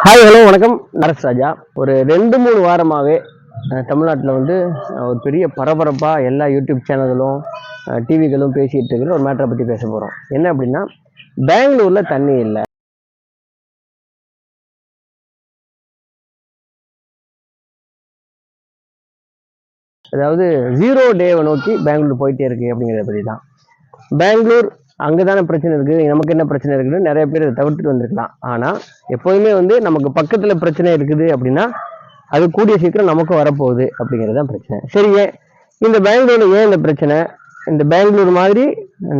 Hi hello வணக்கம். நரஸ் ராஜா. ஒரு ரெண்டு மூணு வாரமாகவே தமிழ்நாட்டில் வந்து ஒரு பெரிய பரபரப்பாக எல்லா யூடியூப் சேனல்களும் டிவிகளும் பேசிகிட்டு இருக்கிற ஒரு மேட்டரை பற்றி பேச போகிறோம் என்ன அப்படின்னா பெங்களூரில் தண்ணி இல்லை. அதாவது ஜீரோ டேவை நோக்கி பெங்களூர் போயிட்டே இருக்கு அப்படிங்கிறத பற்றி தான் பெங்களூர் அங்கே தானே பிரச்சனை இருக்குது நமக்கு என்ன பிரச்சனை இருக்குதுன்னு நிறைய பேர் அதை தவிர்த்துட்டு வந்திருக்கலாம். ஆனால் எப்போதுமே வந்து நமக்கு பக்கத்தில் பிரச்சனை இருக்குது அப்படின்னா அது கூடிய சீக்கிரம் நமக்கு வரப்போகுது அப்படிங்கிறது தான் பிரச்சனை. சரி ஏன் இந்த பெங்களூரில் ஏன் இந்த பிரச்சனை? இந்த பெங்களூர் மாதிரி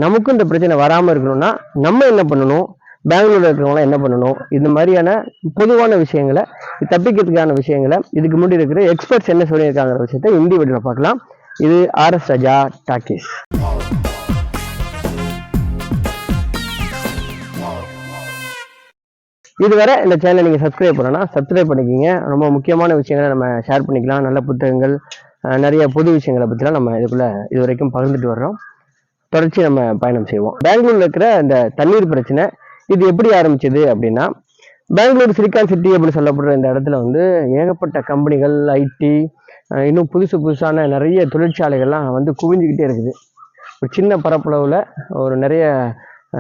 நமக்கும் இந்த பிரச்சனை வராமல் இருக்கணும்னா நம்ம என்ன பண்ணணும்? பெங்களூரில் இருக்கிறவங்களாம் என்ன பண்ணணும்? இந்த மாதிரியான பொதுவான விஷயங்களை தப்பிக்கிறதுக்கான விஷயங்களை இதுக்கு முன்னாடி இருக்கிற எக்ஸ்பர்ட்ஸ் என்ன சொல்லியிருக்காங்கிற விஷயத்த இந்தி வீடியோவில் பார்க்கலாம். இது ஆர்எஸ் ரஜா டாக்கீஸ். இதுவரை இந்த சேனலை நீங்கள் சப்ஸ்கிரைப் பண்ணனா சப்ஸ்கிரைப் பண்ணிக்கிங்க. ரொம்ப முக்கியமான விஷயங்களை நம்ம ஷேர் பண்ணிக்கலாம். நல்ல புத்தகங்கள் நிறைய பொது விஷயங்களை பற்றிலாம் நம்ம இதுக்குள்ளே இது வரைக்கும் பகிர்ந்துட்டு வர்றோம். தொடர்ச்சி நம்ம பயணம் செய்வோம். பெங்களூரில் இருக்கிற இந்த தண்ணீர் பிரச்சனை இது எப்படி ஆரம்பிச்சது அப்படின்னா பெங்களூர் சிலிக்கான் சிட்டி அப்படின்னு சொல்லப்படுற இந்த இடத்துல வந்து ஏகப்பட்ட கம்பெனிகள் ஐடி இன்னும் புதுசு புதுசான நிறைய தொழிற்சாலைகள்லாம் வந்து குவிஞ்சுக்கிட்டே இருக்குது. ஒரு சின்ன பரப்பளவில் ஒரு நிறைய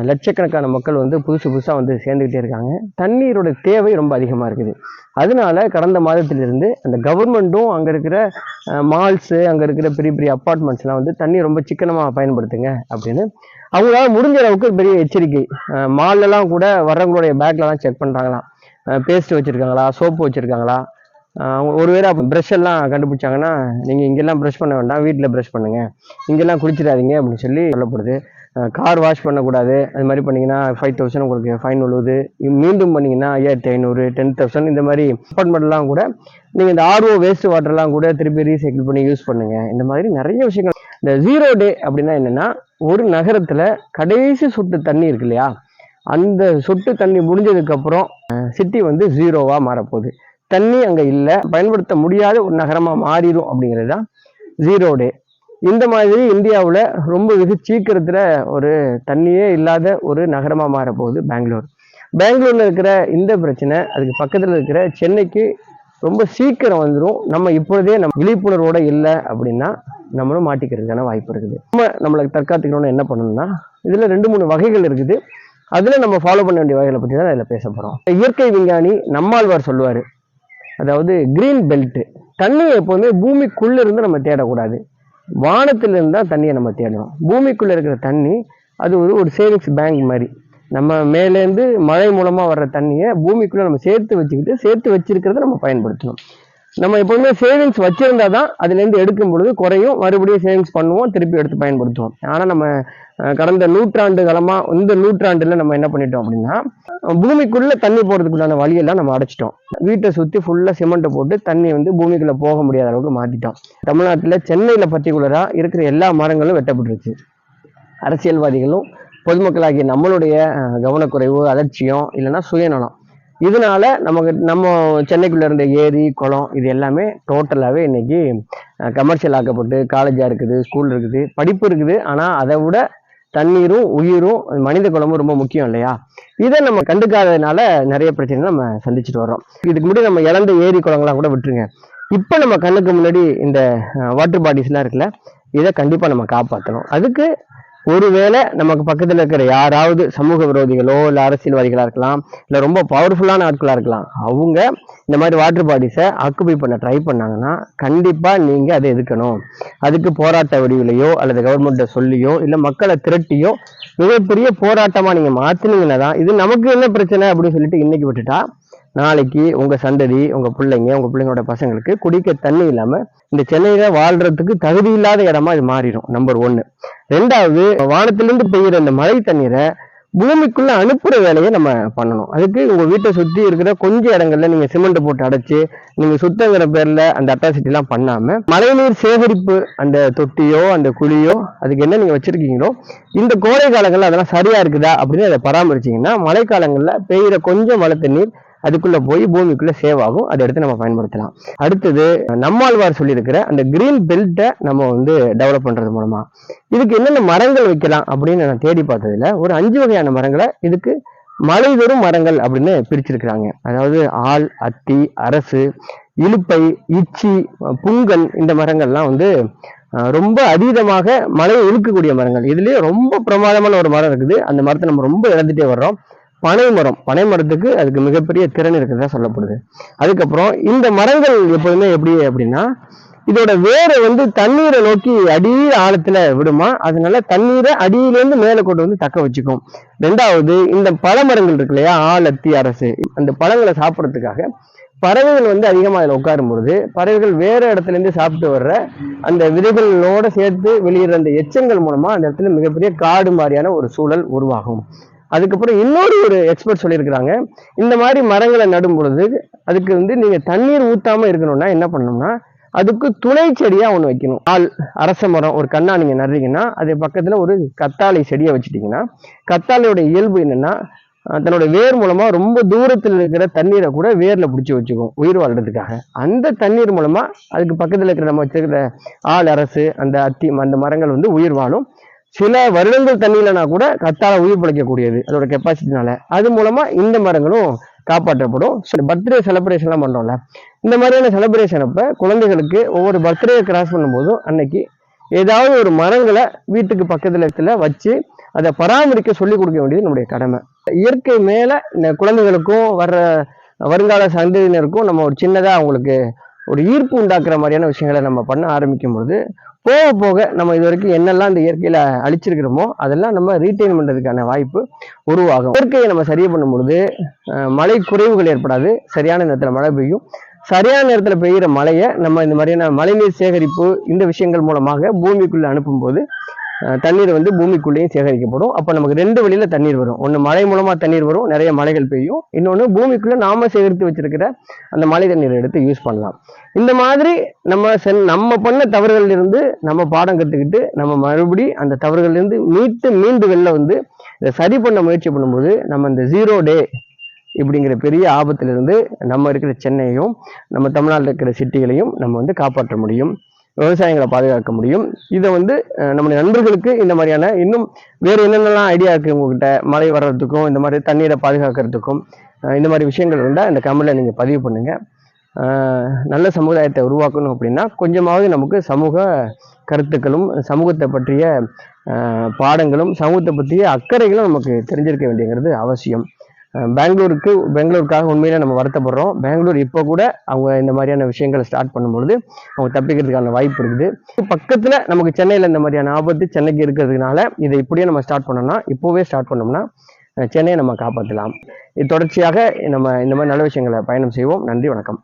லட்சக்கணக்கான மக்கள் வந்து புதுசு புதுசாக வந்து சேர்ந்துக்கிட்டே இருக்காங்க. தண்ணீரோட தேவை ரொம்ப அதிகமாக இருக்குது. அதனால கடந்த மாதத்திலிருந்து அந்த கவர்மெண்ட்டும் அங்கே இருக்கிற மால்ஸு அங்கே இருக்கிற பெரிய பெரிய அப்பார்ட்மெண்ட்ஸ்லாம் வந்து தண்ணி ரொம்ப சிக்கனமாக பயன்படுத்துங்க அப்படின்னு அவங்களால முடிஞ்ச அளவுக்கு பெரிய எச்சரிக்கை. மால்லலாம் கூட வர்றவங்களுடைய பேக்லலாம் செக் பண்ணுறாங்களாம் பேஸ்ட் வச்சுருக்காங்களா சோப்பு வச்சுருக்காங்களா? ஒருவேளை ப்ரஷ் எல்லாம் கண்டுபிடிச்சாங்கன்னா நீங்கள் இங்கெல்லாம் ப்ரஷ் பண்ண வேண்டாம் வீட்டில் ப்ரெஷ் பண்ணுங்கள் இங்கெல்லாம் குளிச்சிடாதீங்க அப்படின்னு சொல்லி சொல்லப்படுது. கார் வாஷ் பண்ணக்கூடாது. அது மாதிரி பண்ணீங்கன்னா ஃபைவ் தௌசண்ட் உங்களுக்கு ஃபைன் விழுவுது மீண்டும் பண்ணிங்கன்னா ஐயாயிரத்தி ஐநூறு டென் தௌசண்ட் இந்த மாதிரி அப்பார்ட்மெண்ட்லாம் கூட நீங்கள் இந்த ஆர்ஓ வேஸ்ட் வாட்டர்லாம் கூட திருப்பி ரீசைக்கிள் பண்ணி யூஸ் பண்ணுங்க. இந்த மாதிரி நிறைய விஷயங்கள். இந்த ஜீரோ டே அப்படின்னா என்னென்னா ஒரு நகரத்தில் கடைசி சொட்டு தண்ணி இருக்கு இல்லையா? அந்த சொட்டு தண்ணி முடிஞ்சதுக்கப்புறம் சிட்டி வந்து ஜீரோவாக மாறப்போகுது. தண்ணி அங்கே இல்லை பயன்படுத்த முடியாத ஒரு நகரமாக மாறிடும் அப்படிங்கிறது தான் ஜீரோ டே இந்த மாதிரி இந்தியாவில் ரொம்ப வெகு சீக்கிரத்தில் ஒரு தண்ணியே இல்லாத ஒரு நகரமாக மாறப்போகுது பெங்களூர். பெங்களூரில் இருக்கிற இந்த பிரச்சனை அதுக்கு பக்கத்தில் இருக்கிற சென்னைக்கு ரொம்ப சீக்கிரம் வந்துடும் நம்ம இப்பொழுதே நம்ம விழிப்புணர்வோட இல்லை அப்படின்னா நம்மளும் மாட்டிக்கிறதுக்கான வாய்ப்பு இருக்குது. நம்ம நம்மளை தற்காத்துக்கணும்னு என்ன பண்ணணும்னா இதில் ரெண்டு மூணு வகைகள் இருக்குது. அதில் நம்ம ஃபாலோ பண்ண வேண்டிய வகைகளை பற்றி தான் இதில் பேச போகிறோம் இயற்கை விஞ்ஞானி நம்மாழ்வார் சொல்லுவார் அதாவது கிரீன் பெல்ட்டு தண்ணியை எப்போதுமே பூமிக்குள்ளே இருந்து நம்ம தேடக்கூடாது. வானத்திலிருந்து தான் தண்ணியை நம்ம தேடணும். பூமிக்குள்ளே இருக்கிற தண்ணி அது ஒரு ஒரு சேவிங்ஸ் பேங்க் மாதிரி. நம்ம மேலேருந்து மழை மூலமாக வர்ற தண்ணியை பூமிக்குள்ளே நம்ம சேர்த்து வச்சுக்கிட்டு சேர்த்து வச்சிருக்கிறத நம்ம பயன்படுத்தணும். நம்ம எப்போதுமே சேவிங்ஸ் வச்சிருந்தா தான் அதுலேருந்து எடுக்கும் பொழுது குறையும். மறுபடியும் சேவிங்ஸ் பண்ணுவோம் திருப்பி எடுத்து பயன்படுத்துவோம். ஆனால் நம்ம கடந்த நூற்றாண்டு காலமாக இந்த நூற்றாண்டில் நம்ம என்ன பண்ணிட்டோம் அப்படின்னா பூமிக்குள்ள தண்ணி போறதுக்குள்ளான வழியெல்லாம் நம்ம அடைச்சிட்டோம். வீட்டை சுத்தி ஃபுல்லா சிமெண்ட்டை போட்டு தண்ணி வந்து பூமிக்குள்ள போக முடியாத அளவுக்கு மாத்திட்டோம். தமிழ்நாட்டுல சென்னையில பர்டிகுலரா இருக்கிற எல்லா மரங்களும் வெட்டப்பட்டுருச்சு. அரசியல்வாதிகளும் பொதுமக்களாகிய நம்மளுடைய கவனக்குறைவு அலட்சியம் இல்லைன்னா சுயநலம். இதனால நமக்கு நம்ம சென்னைக்குள்ள இருந்த ஏரி குளம் இது எல்லாமே டோட்டலாகவே இன்னைக்கு கமர்ஷியல் ஆக்கப்பட்டு காலேஜாக இருக்குது ஸ்கூல் இருக்குது படிப்பு இருக்குது. ஆனால் அதை விட தண்ணீரும் உயிரும் மனித குலமும் ரொம்ப முக்கியம் இல்லையா? இதை நம்ம கண்டுக்காததுனால நிறைய பிரச்சனை நம்ம சந்திச்சுட்டு வரோம் இதுக்கு முன்னாடி நம்ம இழந்த ஏரி குளங்கள்லாம் கூட விட்டுருங்க. இப்போ நம்ம கண்ணுக்கு முன்னாடி இந்த வாட்டர் பாடிஸ்லாம் இருக்குல்ல இதை கண்டிப்பாக நம்ம காப்பாற்றணும் அதுக்கு ஒருவேளை நமக்கு பக்கத்தில் இருக்கிற யாராவது சமூக விரோதிகளோ இல்லை அரசியல்வாதிகளாக இருக்கலாம் இல்லை ரொம்ப பவர்ஃபுல்லான ஆட்களாக இருக்கலாம் அவங்க இந்த மாதிரி வாட்டர் பாடிஸை ஆக்குபை பண்ண ட்ரை பண்ணாங்கன்னா கண்டிப்பாக நீங்கள் அதை எதுக்கணும் அதுக்கு போராட்ட வடிவிலையோ அல்லது கவர்மெண்ட்டை சொல்லியோ இல்லை மக்களை திரட்டியோ மிகப்பெரிய போராட்டமாக நீங்கள் மாற்றினீங்கன்னா தான் இது நமக்கு என்ன பிரச்சனை அப்படின்னு சொல்லிட்டு இன்னைக்கு விட்டுட்டா நாளைக்கு உங்க சந்ததி உங்க பிள்ளைங்க உங்க பிள்ளைங்களோட பசங்களுக்கு குடிக்க தண்ணி இல்லாம இந்த சென்னையில வாழ்றதுக்கு தகுதி இல்லாத இடமா இது மாறிடும் நம்பர் ஒன்னு ரெண்டாவது வானத்திலிருந்து பெய்யுற இந்த மழை தண்ணீரை பூமிக்குள்ள அனுப்புற வேலையை நம்ம பண்ணணும். அதுக்கு உங்க வீட்டை சுத்தி இருக்கிற கொஞ்சம் இடங்கள்ல நீங்க சிமெண்ட் போட்டு அடைச்சு நீங்க சுத்தங்கிற பேர்ல அந்த அட்டாசிட்டி எல்லாம் பண்ணாம மழைநீர் சேகரிப்பு அந்த தொட்டியோ அந்த குழியோ அதுக்கு என்ன நீங்க வச்சிருக்கீங்களோ இந்த கோடை காலங்கள்ல அதெல்லாம் சரியா இருக்குதா அப்படின்னு அதை பராமரிச்சீங்கன்னா மழைக்காலங்கள்ல பெய்யுற கொஞ்சம் மழை தண்ணீர் அதுக்குள்ள போய் பூமிக்குள்ள சேவ் ஆகும். அதை எடுத்து நம்ம பயன்படுத்தலாம். அடுத்தது நம்மாழ்வார் சொல்லியிருக்கிற அந்த கிரீன் பெல்ட்டை நம்ம வந்து டெவலப் பண்றது மூலமா. இதுக்கு என்னென்ன மரங்கள் வைக்கலாம் அப்படின்னு நான் தேடி பார்த்ததுல ஒரு அஞ்சு வகையான மரங்களை இதுக்கு மலை வெறும் மரங்கள் அப்படின்னு பிரிச்சிருக்கிறாங்க. அதாவது ஆள் அத்தி அரசு இலுப்பை இச்சி புங்கல் இந்த மரங்கள்லாம் வந்து ரொம்ப அதீதமாக மலையை இழுக்கக்கூடிய மரங்கள். இதுலயே ரொம்ப பிரமாதமான ஒரு மரம் இருக்குது. அந்த மரத்தை நம்ம ரொம்ப இழந்துட்டே வர்றோம். பனை மரம் பனை மரத்துக்கு அதுக்கு மிகப்பெரிய திறன் இருக்கிறதா சொல்லப்படுது. அதுக்கப்புறம் இந்த மரங்கள் எப்போதுமே எப்படி அப்படின்னா இதோட வேரை வந்து தண்ணீரை நோக்கி அடி ஆழத்துல விடுமா அதனால தண்ணீரை அடியிலேருந்து மேலே கொண்டு வந்து தக்க வச்சுக்கும். ரெண்டாவது இந்த பழமரங்கள் இருக்கு இல்லையா ஆழத்தி அரசு அந்த பழங்களை சாப்பிட்றதுக்காக பறவைகள் வந்து அதிகமாக அதில் உட்காரும் பொழுது பறவைகள் வேறு இடத்துல இருந்து சாப்பிட்டு வர்ற அந்த விதைகளோட சேர்த்து வெளியிடுற அந்த எச்சங்கள் மூலமாக அந்த இடத்துல மிகப்பெரிய காடு மாதிரியான ஒரு சூழல் உருவாகும். அதுக்கப்புறம் இன்னொரு ஒரு எக்ஸ்பர்ட் சொல்லியிருக்கிறாங்க. இந்த மாதிரி மரங்களை நடும் பொழுது அதுக்கு வந்து நீங்கள் தண்ணீர் ஊற்றாமல் இருக்கணும்னா என்ன பண்ணணும்னா அதுக்கு துணை செடியாக ஒன்று வைக்கணும். ஆள் அரச மரம் ஒரு கண்ணா நீங்கள் நடுறீங்கன்னா அது பக்கத்தில் ஒரு கத்தாழை செடியை வச்சுட்டிங்கன்னா கத்தாழையோட இயல்பு என்னென்னா தன்னோட வேர் மூலமா ரொம்ப தூரத்தில் இருக்கிற தண்ணீரை கூட வேர்ல பிடிச்சி வச்சுக்கும் உயிர் வாழ்றதுக்காக. அந்த தண்ணீர் மூலமா அதுக்கு பக்கத்தில் இருக்கிற நம்ம வச்சிருக்கிற ஆள் அரசு அந்த அத்தி அந்த மரங்கள் வந்து உயிர் வாழும். சில வருடங்கள் தண்ணியிலனா கூட கத்தால உயிர் பிழைக்கக்கூடியது அதோட கெப்பாசிட்டினால அது மூலமா இந்த மரங்களும் காப்பாற்றப்படும். பர்த்டே செலிப்ரேஷன்லாம் பண்றோம்ல. இந்த மாதிரியான செலிப்ரேஷன் அப்ப குழந்தைகளுக்கு ஒவ்வொரு பர்த்டே கிராஸ் பண்ணும்போதும் அன்னைக்கு ஏதாவது ஒரு மரங்களை வீட்டுக்கு பக்கத்துல இடத்துல வச்சு அதை பராமரிக்க சொல்லி கொடுக்க வேண்டியது நம்முடைய கடமை. இயற்கை மேல இந்த குழந்தைகளுக்கும் வர்ற வருங்கால சந்ததியினருக்கும் நம்ம ஒரு சின்னதா அவங்களுக்கு ஒரு ஈர்ப்பு உண்டாக்குற மாதிரியான விஷயங்களை நம்ம பண்ண ஆரம்பிக்கும் பொழுது போக போக நம்ம இது வரைக்கும் என்னெல்லாம் இந்த இயற்கையில் அழிச்சிருக்கிறோமோ அதெல்லாம் நம்ம ரீட்டைன் பண்ணுறதுக்கான வாய்ப்பு உருவாகும். இயற்கையை நம்ம சரி பண்ணும் பொழுது மழை குறைவுகள் ஏற்படாது. சரியான நேரத்தில் மழை பெய்யும். சரியான நேரத்தில் பெய்யுற மழையை நம்ம இந்த மாதிரியான மழைநீர் சேகரிப்பு இந்த விஷயங்கள் மூலமாக பூமிக்குள்ளே அனுப்பும்போது தண்ணீர் வந்து பூமிக்குள்ளேயும் சேகரிக்கப்படும். அப்போ நமக்கு ரெண்டு வழியில் தண்ணீர் வரும். ஒன்று மழை மூலமாக தண்ணீர் வரும் நிறைய மழைகள் பெய்யும். இன்னொன்று பூமிக்குள்ளே நாம சேகரித்து வச்சிருக்கிற அந்த மழை தண்ணீரை எடுத்து யூஸ் பண்ணலாம். இந்த மாதிரி நம்ம சென் நம்ம பண்ண தவறுகள்லேருந்து நம்ம பாடம் கற்றுக்கிட்டு நம்ம மறுபடி அந்த தவறுகள்லேருந்து மீட்டு மீண்டு வெளில வந்து இதை சரி பண்ண முயற்சி பண்ணும்போது நம்ம இந்த ஜீரோ டே இப்படிங்கிற பெரிய ஆபத்திலிருந்து நம்ம இருக்கிற சென்னையையும் நம்ம தமிழ்நாட்டில் இருக்கிற சிட்டிகளையும் நம்ம வந்து காப்பாற்ற முடியும். விவசாயங்களை பாதுகாக்க முடியும். இதை வந்து நம்முடைய நண்பர்களுக்கு இந்த மாதிரியான இன்னும் வேறு என்னென்னலாம் ஐடியா இருக்குது உங்ககிட்ட? மழை வர்றதுக்கும் இந்த மாதிரி தண்ணீரை பாதுகாக்கிறதுக்கும் இந்த மாதிரி விஷயங்கள் இருந்தால் இந்த கமெண்டில் நீங்கள் பதிவு பண்ணுங்கள் நல்ல சமுதாயத்தை உருவாக்கணும் அப்படின்னா கொஞ்சமாவது நமக்கு சமூக கருத்துக்களும் சமூகத்தை பற்றிய பாடங்களும் சமூகத்தை பற்றிய அக்கறைகளும் நமக்கு தெரிஞ்சிருக்க வேண்டியங்கிறது அவசியம். பெங்களூருக்கு பெங்களூருக்காக உண்மையில நம்ம வருத்தப்படுறோம். பெங்களூர் இப்போ கூட அவங்க இந்த மாதிரியான விஷயங்களை ஸ்டார்ட் பண்ணும்பொழுது அவங்க தப்பிக்கிறதுக்கான வாய்ப்பு இருக்குது. பக்கத்தில் நமக்கு சென்னையில் இந்த மாதிரியான ஆபத்து சென்னைக்கு இருக்கிறதுனால இதை இப்படியே நம்ம ஸ்டார்ட் பண்ணோம்னா இப்போவே ஸ்டார்ட் பண்ணோம்னா சென்னையை நம்ம காப்பாற்றலாம் இது தொடர்ச்சியாக நம்ம இந்த மாதிரி நல்ல விஷயங்களை பயணம் செய்வோம். நன்றி வணக்கம்.